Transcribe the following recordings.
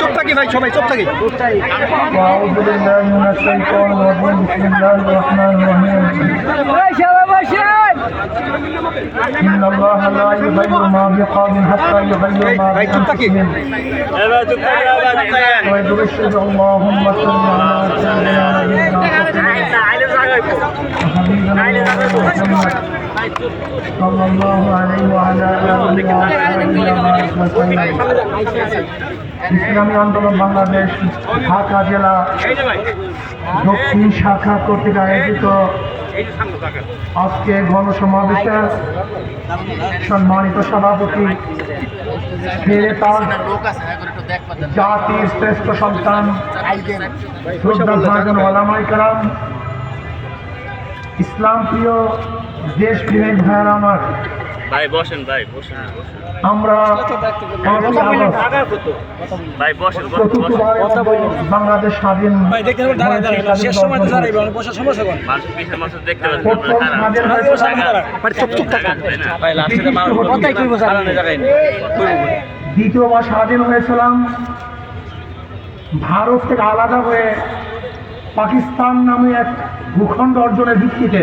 চুপ থাকি ভাই সবাই চুপ থাকি وأعوذ بالله من الشيطان الرجيم بسم الله الرحمن الرحيم إن الله لا يغير ما بقوم حتى يغير ما ভাই চুপ থাকি بأنفسهم ويبشر اللهم صل على سيدنا نبينا وحبيبنا محمد صلى الله عليه وعلى آله وصحبه وسلم ইসলামী আন্দোলন বাংলাদেশ ঢাকা জেলা দক্ষিণ শাখা কর্তৃক আয়োজিত আজকে গণসমাবেশের সম্মানিত সভাপতি ফিরে তার জাতির শ্রেষ্ঠ সন্তান শ্রদ্ধা ভাজন ওলামাই কালাম ইসলাম প্রিয় দেশ প্রিয় ভাইয়ারা আমার। ভাই বসেন ভাই বসেন। আমরা বাংলাদেশ স্বাধীন দ্বিতীয়বার স্বাধীন হয়েছিলাম। ভারত থেকে আলাদা হয়ে পাকিস্তান নামে এক ভূখণ্ড অর্জনের ভিত্তিতে।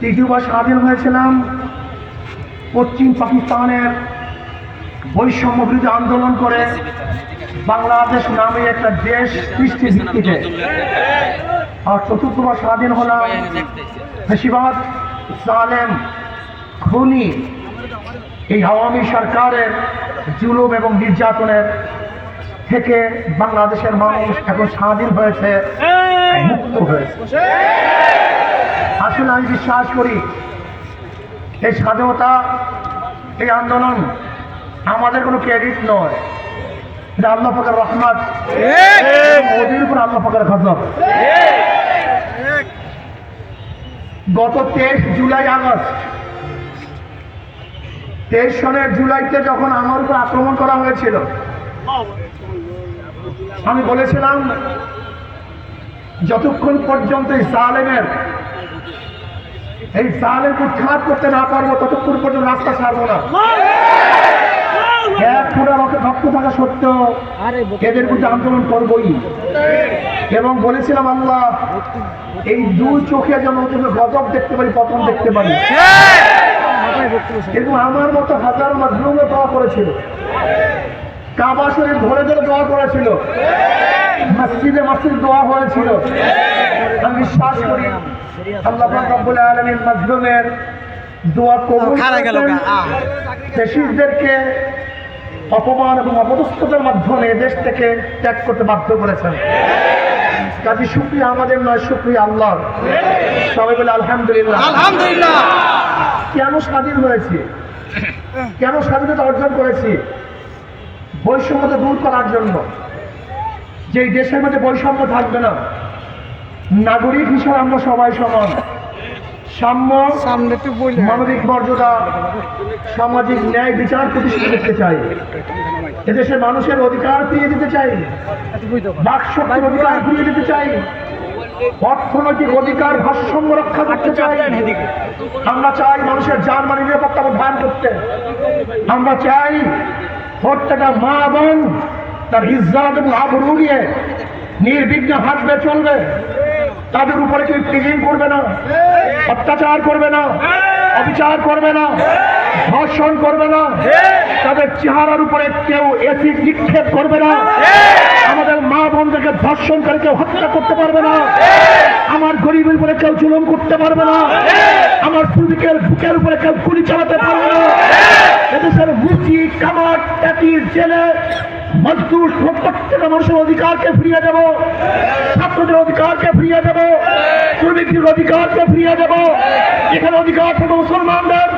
তৃতীয়বার স্বাধীন হয়েছিলাম পশ্চিম পাকিস্তানের বৈষম্য বিরোধী আন্দোলন করে বাংলাদেশ নামে একটা দেশ সৃষ্টির ভিত্তিতে। আর চতুর্থবার স্বাধীন হলাম বেশিরভাগ সালেম খুনি এই আওয়ামী সরকারের জুলুম এবং নির্যাতনের থেকে বাংলাদেশের মানুষ এখন স্বাধীন হয়েছে মুক্ত হয়েছে। আসলে আমি বিশ্বাস করি এই স্বাধীনতা এই আন্দোলন আমাদের কোনো ক্রেডিট নয়। এটা আল্লাহ ফাকার রহমত। মোদির উপর আল্লাহ ফাকার গজব। গত তেইশ জুলাই আগস্ট তেইশ সনের জুলাইতে যখন আমার উপর আক্রমণ করা হয়েছিল আমি বলেছিলাম, যতক্ষণ পর্যন্ত এই সালেমের, এই সালেম উৎখাত করতে না পারব, ততক্ষণ পর্যন্ত রাস্তা ছাড়বো না। এক ফোটা এদের বিরুদ্ধে আন্দোলন করবই। এবং বলেছিলাম, আল্লাহ, এই দুই চোখে যেন তুমি গজব দেখতে পারি, পতন দেখতে পারি। কিন্তু আমার মতো হাজার মাধ্যমে দোয়া করেছিল। কাবা শরীফ ধরে ধরে দোয়া করেছিল। মসজিদে মসজিদ দোয়া হয়েছিল। আমি বিশ্বাস করি আল্লাহ রব্বুল আলামিন মাধ্যমের দোয়া কবুল ফেসিসদেরকে অপমান এবং অপদস্থতার মাধ্যমে দেশ থেকে ত্যাগ করতে বাধ্য করেছেন। কাজী শুক্রিয়া আমাদের নয় শুক্রিয়া আল্লাহ। সবাই বলে আলহামদুলিল্লাহ। আলহামদুলিল্লাহ। কেন স্বাধীন হয়েছি? কেন স্বাধীনতা অর্জন করেছি? বৈষম্যতা দূর করার জন্য যে দেশের মধ্যে বৈষম্য থাকবে না নাগরিক হিসেবে আমরা সবাই সমান। সাম্য সামনে মানবিক মর্যাদা সামাজিক ন্যায় বিচার প্রতিষ্ঠা করতে চাই। এদেশের মানুষের অধিকার ফিরিয়ে দিতে চাই। বাকশক্তির অধিকার ফিরিয়ে দিতে চাই। অর্থনৈতিক অধিকার ভারসাম্য রক্ষা করতে চাই। আমরা চাই মানুষের যান মানে নিরাপত্তা ধান করতে। আমরা চাই প্রত্যেকটা মা বোন, তার ইজ্জাত এবং আবরু নিয়ে নির্বিঘ্নে হাঁটবে, চলবে। তাদের উপরে কেউ ক্লিন করবে না, অত্যাচার করবে না, অবিচার করবে না, ধর্ষণ করবে না। তাদের চেহারার উপরে কেউ এসিড নিক্ষেপ করবে না। আমাদের মা বোনদেরকে ধর্ষণ করে কেউ হত্যা করতে পারবে না। আমার গরিবের উপরে কেউ জুলুম করতে পারবে না। আমার শ্রমিকের বুকের উপরে কেউ গুলি চালাতে পারবে না এদেশের মুচি কামার ট্যাটির জেলে মজদুর প্রত্যেকটা মানুষের অধিকারকে ফিরিয়ে দেব, ছাত্রদের অধিকারকে ফিরিয়ে দেব শ্রমিকদের অধিকারকে ফিরিয়ে দেব। এখানে অধিকার থাকবে মুসলমানদের,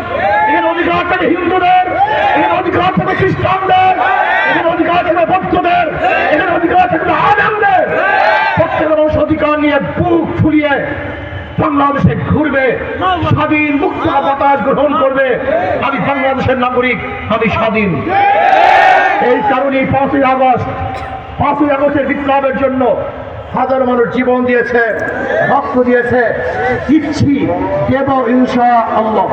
এখানে অধিকার থাকবে হিন্দুদের, এখানে অধিকার থাকবে খ্রিস্টানদের, এখানে অধিকার থাকবে বৌদ্ধদের, এখানে অধিকার থাকবে আদামদের প্রত্যেকটা মানুষ অধিকার নিয়ে বুক ফুলিয়ে বাংলাদেশে ঘুরবে, স্বাধীন মুক্ত বাতাস গ্রহণ করবে। আমি বাংলাদেশের নাগরিক, আমি স্বাধীন। এই কারণেই পাঁচই আগস্ট, পাঁচই আগস্টের বিপ্লবের জন্য হাজার মানুষ জীবন দিয়েছে, রক্ত দিয়েছে। দিচ্ছি, দেব ইনশা আল্লাহ